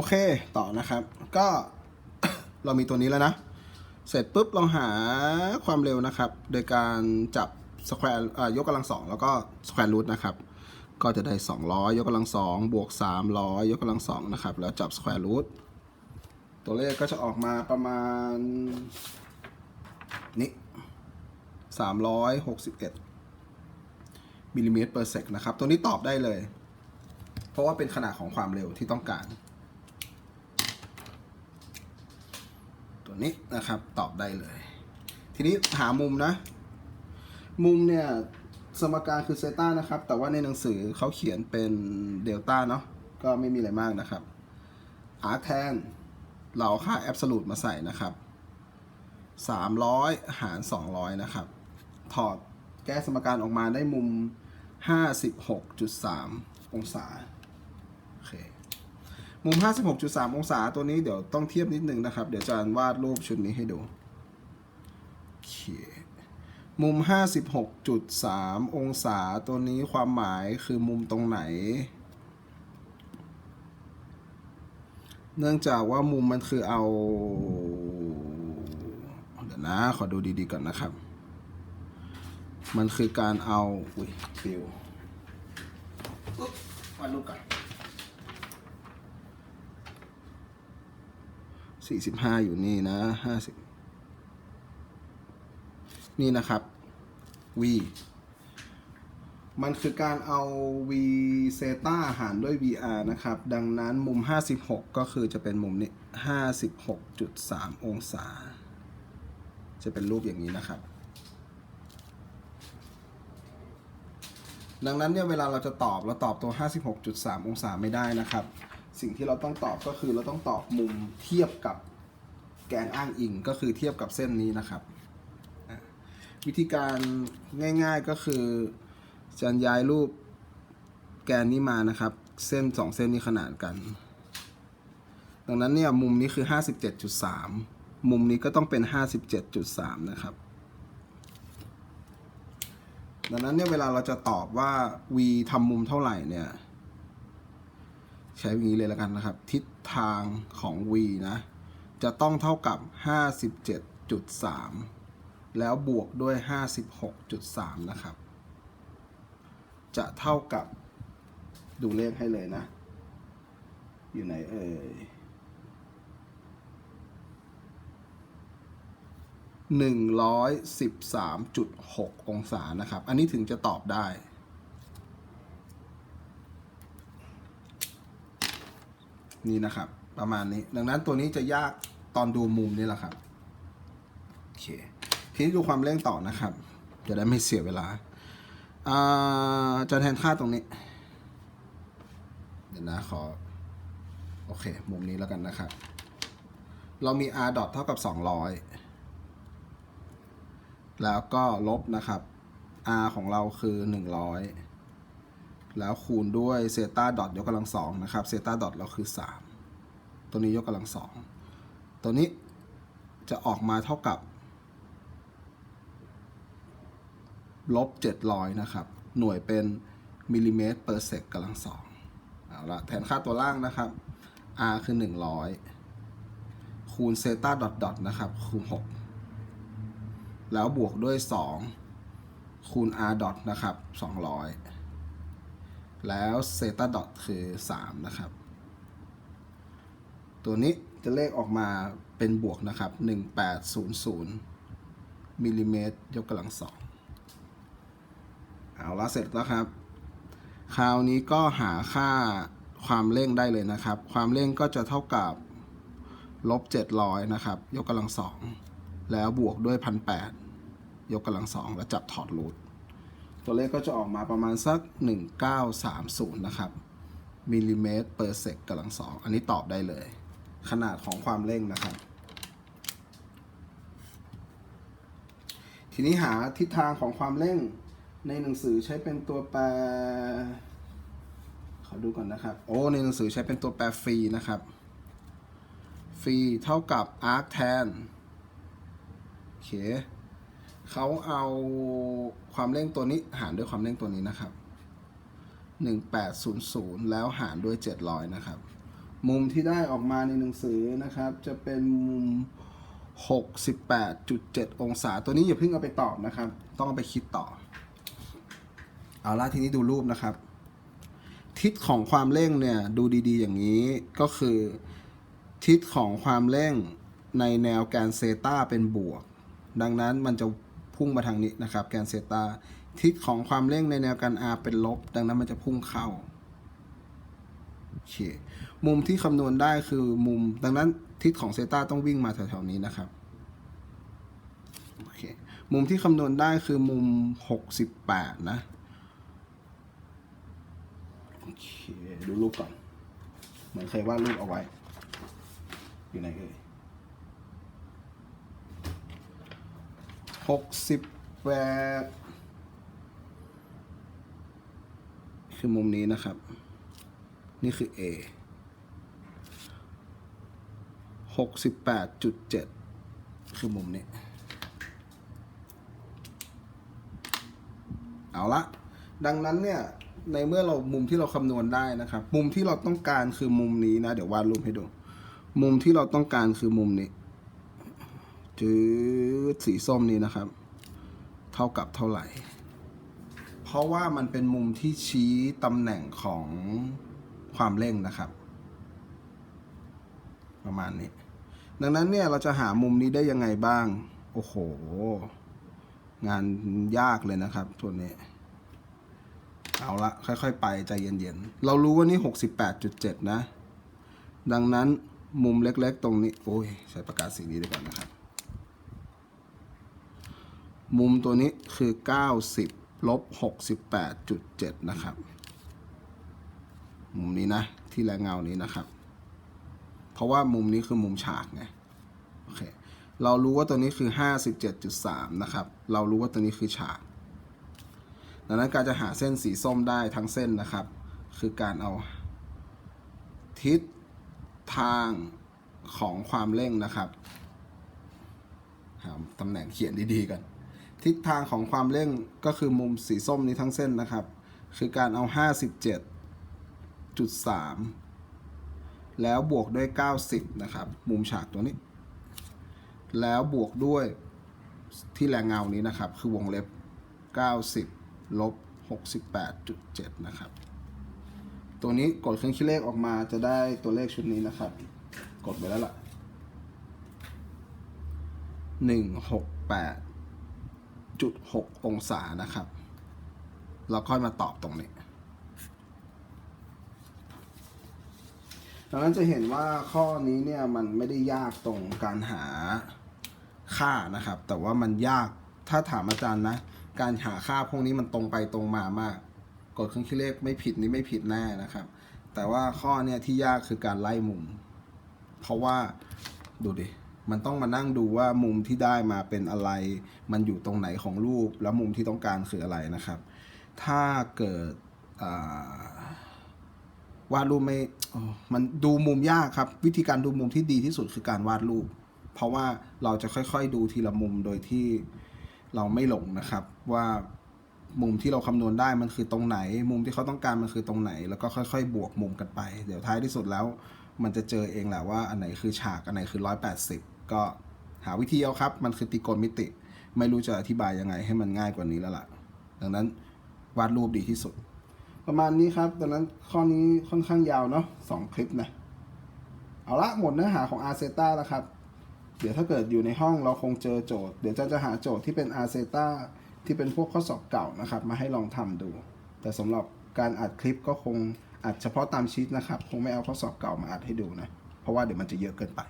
อเคต่อนะครับ ก็เรามีตัวนี้แล้วนะ เสร็จปุ๊บลองหาความเร็วนะครับ โดยการจับสแควร์ยกกำลังสองแล้วก็สแควร์รูทนะครับ ก็จะได้ 200 ยกกำลังสองบวก 300 ยกกำลังสองนะครับ แล้วจับสแควร์รูทตัวเลขก็จะออกมาประมาณ นี้ 361มิลลิเมตรเปอร์เซกนะครับ ตัวนี้ตอบได้เลย เพราะว่าเป็นขนาดของความเร็วที่ต้องการ ตัวนี้นะครับ ตอบได้เลย ทีนี้หามุมนะ มุมเนี่ยสมการคือเซต้านะครับ แต่ว่าในหนังสือเขาเขียนเป็นเดลต้าเนาะก็ไม่มีอะไรมากนะครับอาร์แทนเราเอาค่าแอบสูตมาใส่นะครับ 300 หาร 200 นะครับ ถอดแก้สมการออกมาได้มุม 56.3 องศาโอเค มุม 56.3 องศาตัวนี้เดี๋ยวต้องเทียบนิดนึงนะครับ เดี๋ยวจะวาดรูปชุดนี้ให้ดูโอเคมุม 56.3 องศาตัวนี้ความหมายคือมุมตรงไหน เนื่องจากว่ามุมมันคือเอา เดี๋ยวนะ ขอดูดีๆก่อนนะครับ มันคือการเอา อุ้ยฟิววาดรูปก่อน สี่สิบห้าอยู่นี่นะห้าสิบนี่นะครับ v มันคือการเอา v เซต้าหารด้วย vr นะครับ ดังนั้นมุม 56 ก็คือจะเป็นมุมนี้ 56.3 องศา จะเป็นรูปอย่างนี้นะครับ ดังนั้นเนี่ยเวลาเราจะตอบเราตอบตัว 56.3 องศาไม่ได้นะครับ สิ่งที่เราต้องตอบก็คือเราต้องตอบมุมเทียบกับแกนอ้างอิงก็คือเทียบกับเส้นนี้นะครับ วิธีการง่ายๆก็คือจะย้ายรูปแกนนี้มานะครับ เส้นสองเส้นนี้ขนานกัน ดังนั้นเนี่ยมุมนี้คือ 57.3 มุมนี้ก็ต้องเป็น 57.3 นะครับ ดังนั้นเนี่ยเวลาเราจะตอบว่า v ทำมุมเท่าไหร่เนี่ย ใช้อย่างนี้เลยแล้วกันนะครับ ทิศทางของ v นะ จะต้องเท่ากับ 57.3 แล้วบวกด้วย 56.3 นะครับ จะเท่ากับดูเลขให้เลยนะ อยู่ไหนเอ่ยหนึ่งร้อยสิบสามจุดหกองศานะครับ อันนี้ถึงจะตอบได้ นี่นะครับ ประมาณนี้ ดังนั้นตัวนี้จะยากตอนดูมุมนี่แหละครับโอเคทีนี้ดูความเร่งต่อนะครับจะได้ไม่เสียเวลาจะแทนค่าตรงนี้ เดี๋ยวนะขอ โอเค มุมนี้แล้วกันนะครับ เรามี r ดอทเท่ากับ 200 แล้วก็ลบนะครับ r ของเราคือ 100 แล้วคูณด้วยเซต้าดอทยกกำลังสองนะครับเซต้าดอทเราคือ 3 ตัวนี้ยกกำลังสองตัวนี้จะออกมาเท่ากับลบ700 นะครับ หน่วยเป็นมิลลิเมตรเปอร์เซกกำลังสองเอาละแทนค่าตัวล่างนะครับ r คือ 100 คูณเซต้าดอทดอทนะครับคูณ 6 แล้วบวกด้วย 2 คูณ r ดอทนะครับ 200 แล้วเซตาดอทคือ 3 นะครับ ตัวนี้จะเลขออกมาเป็นบวกนะครับ 1800มิลลิเมตรยกกำลังสองเอาละเสร็จแล้วครับ คราวนี้ก็หาค่าความเร่งได้เลยนะครับ ความเร่งก็จะเท่ากับลบ700นะครับ ยกกำลังสอง แล้วบวกด้วยพันแยกกำลังสอง แล้วจับถอดรูท ตัวเลขก็จะออกมาประมาณสัก 1930 นะครับมิลลิเมตรเปอร์เซกกำลังสองอันนี้ตอบได้เลย ขนาดของความเร่งนะครับ ทีนี้หาทิศทางของความเร่งในหนังสือใช้เป็นตัวแปร ขอดูก่อนนะครับ โอ้ ในหนังสือใช้เป็นตัวแปรฟรีนะครับฟรีเท่ากับ arc tan โอเค เขาเอาความเร่งตัวนี้หารด้วยความเร่งตัวนี้นะครับ 1800 แล้วหารด้วย 700 นะครับ มุมที่ได้ออกมาในหนังสือนะครับ จะเป็นมุม 68.7 องศา ตัวนี้อย่าเพิ่งเอาไปตอบนะครับ ต้องเอาไปคิดต่อ เอาละทีนี้ดูรูปนะครับ ทิศของความเร่งเนี่ยดูดีๆ อย่างนี้ก็คือ ทิศของความเร่งในแนวแกนเซตาเป็นบวก ดังนั้นมันจะ พุ่งมาทางนี้นะครับ แกนเซตาทิศของความเร่งในแนวแกน r เป็นลบ ดังนั้นมันจะพุ่งเข้าโอเคมุมที่คำนวณได้คือมุม ดังนั้นทิศของเซตาต้องวิ่งมาแถวๆนี้นะครับโอเคมุมที่คำนวณได้คือมุม 68 นะโอเคดูรูปก่อน เหมือนเคยวาดรูปเอาไว้ อยู่ไหนเอ่ย หกสิบแปดคือมุมนี้นะครับ นี่คือ A หกสิบแปดจุดเจ็ดคือมุมนี้ เอาละ ดังนั้นเนี่ย ในเมื่อเรามุมที่เราคำนวณได้นะครับ มุมที่เราต้องการคือมุมนี้นะ เดี๋ยววาดรูปให้ดู มุมที่เราต้องการคือมุมนี้ จืดสีส้มนี้นะครับ เท่ากับเท่าไหร่ เพราะว่ามันเป็นมุมที่ชี้ตำแหน่งของความเร่งนะครับ ประมาณนี้ ดังนั้นเนี่ยเราจะหามุมนี้ได้ยังไงบ้าง โอ้โห งานยากเลยนะครับตัวนี้เอาละค่อยๆ ไปใจเย็นๆ เรารู้ว่านี่ 68.7 นะ ดังนั้นมุมเล็กๆ ตรงนี้ โอ้ยใช้ประกาศสีนี้ดีกว่านะครับ มุมตัวนี้คือ 90ลบ68.7 นะครับ มุมนี้นะ ที่แรงเงานี้นะครับ เพราะว่ามุมนี้คือมุมฉากไง โอเค เรารู้ว่าตัวนี้คือ 57.3 นะครับ เรารู้ว่าตัวนี้คือฉาก ดังนั้นการจะหาเส้นสีส้มได้ทั้งเส้นนะครับ คือการเอา ทิศทางของความเร่งนะครับ หาตำแหน่งเขียนดีๆกัน ทิศทางของความเร่งก็คือมุมสีส้มนี้ทั้งเส้นนะครับ คือการเอา 57.3 แล้วบวกด้วย 90 นะครับ มุมฉากตัวนี้ แล้วบวกด้วยที่แรงเงานี้นะครับ คือวงเล็บ 90 ลบ 68.7 นะครับ ตัวนี้กดเครื่องคิดเลขออกมาจะได้ตัวเลขชุดนี้นะครับ กดไปแล้วล่ะ 0.6 องศานะครับ เราค่อยมาตอบตรงนี้ดังนั้นจะเห็นว่าข้อนี้เนี่ยมันไม่ได้ยากตรงการหาค่านะครับ แต่ว่ามันยากถ้าถามอาจารย์นะ การหาค่าพวกนี้มันตรงไปตรงมามาก กดเครื่องคิดเลขไม่ผิดนี่ไม่ผิดแน่นะครับ แต่ว่าข้อเนี่ยที่ยากคือการไล่มุม เพราะว่าดูดิ มันต้องมานั่งดูว่ามุมที่ได้มาเป็นอะไร มันอยู่ตรงไหนของรูป แล้วมุมที่ต้องการคืออะไรนะครับ ถ้าเกิดวาดรูปไม่มันดูมุมยากครับ วิธีการดูมุมที่ดีที่สุดคือการวาดรูป เพราะว่าเราจะค่อยๆดูทีละมุมโดยที่เราไม่หลงนะครับ ว่ามุมที่เราคำนวณได้มันคือตรงไหน มุมที่เขาต้องการมันคือตรงไหน แล้วก็ค่อยๆ บวกมุมกันไป เดี๋ยวท้ายที่สุดแล้ว มันจะเจอเองแหละว่าอันไหนคือฉากอันไหนคือ180 ก็หาวิธีเอาครับ มันคือตรีโกณมิติ ไม่รู้จะอธิบายยังไงให้มันง่ายกว่านี้แล้วล่ะ ดังนั้นวาดรูปดีที่สุด ประมาณนี้ครับ ดังนั้นข้อนี้ค่อนข้างยาวเนาะสองคลิปนะ เอาละหมดเนื้อหาของ r z e t a แล้วครับ เดี๋ยวถ้าเกิดอยู่ในห้องเราคงเจอโจทย์ เดี๋ยวจะจะหาโจทย์ที่เป็น r z e t a ที่เป็นพวกข้อสอบเก่านะครับ มาให้ลองทำดู แต่สำหรับการอัดคลิปก็คงอัดเฉพาะตามชีตนะครับ คงไม่เอาข้อสอบเก่ามาอัดให้ดูนะ เพราะว่าเดี๋ยวมันจะเยอะเกินไป